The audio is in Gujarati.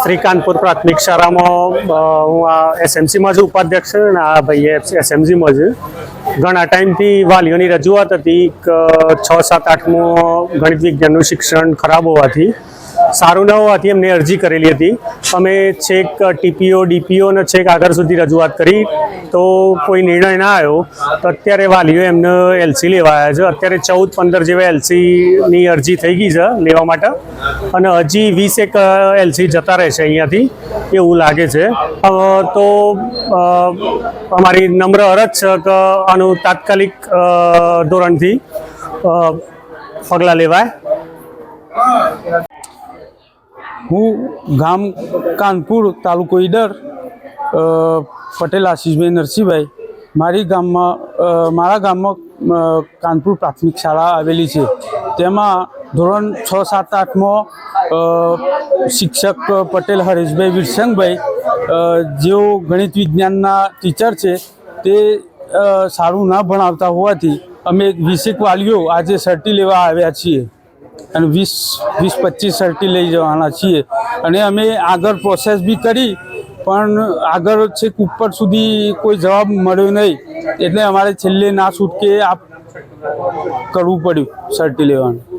શ્રીકાંતપુર પ્રાથમિક શાળામાં હું આ એસએમસીમાં જ ઉપાધ્યક્ષ છું અને આ ભાઈ એસએમસીમાં છે ઘણા ટાઈમથી વાલીઓની રજૂઆત હતી કે છ સાત આઠમું ગણિત વિજ્ઞાનનું શિક્ષણ ખરાબ હોવાથી સારું ન હોવાથી એમને અરજી કરેલી હતી. અમે છેક ટીપીઓ, ડીપીઓ અને છેક આગળ સુધી રજૂઆત કરી. તો કોઈ નિર્ણય ના આવ્યો. તો અત્યારે વાલીઓ એમને એલસી લેવા આવ્યા છે. અત્યારે ચૌદ, પંદર જેવા એલસીની અરજી થઈ ગઈ છે લેવા માટે. અને હજી વીસેક એલસી જતા રહેશે અહીંયાથી. એવું લાગે છે. તો અમારી નમ્ર અરજ છે કે આનું તાત્કાલિક ધોરણથી પગલાં લેવાય. હું ગામ કાનપુર તાલુકો ઈડર પટેલ આશીષભાઈ નરસિંહભાઈ. મારી ગામમાં મારા ગામમાં કાનપુર પ્રાથમિક શાળા આવેલી છે. તેમાં ધોરણ છ, સાત, આઠમાં શિક્ષક પટેલ, હરેશભાઈ વિરસંગભાઈ જેઓ ગણિત વિજ્ઞાનના ટીચર છે, તે સારું ના ભણાવતા હોવાથી અમે વીસેક વાલીઓ આજે સર્ટી લેવા આવ્યા છીએ. અને વીસ વીસ, પચીસ સર્ટી લઈ જવાના છીએ. અને અમે આગળ પ્રોસેસ બી કરી, પણ આગળ છેક ઉપર સુધી કોઈ જવાબ મળ્યો નહીં. એટલે અમારે છેલ્લે ના છૂટકે આ કરવું પડ્યું સર્ટી લેવાનું.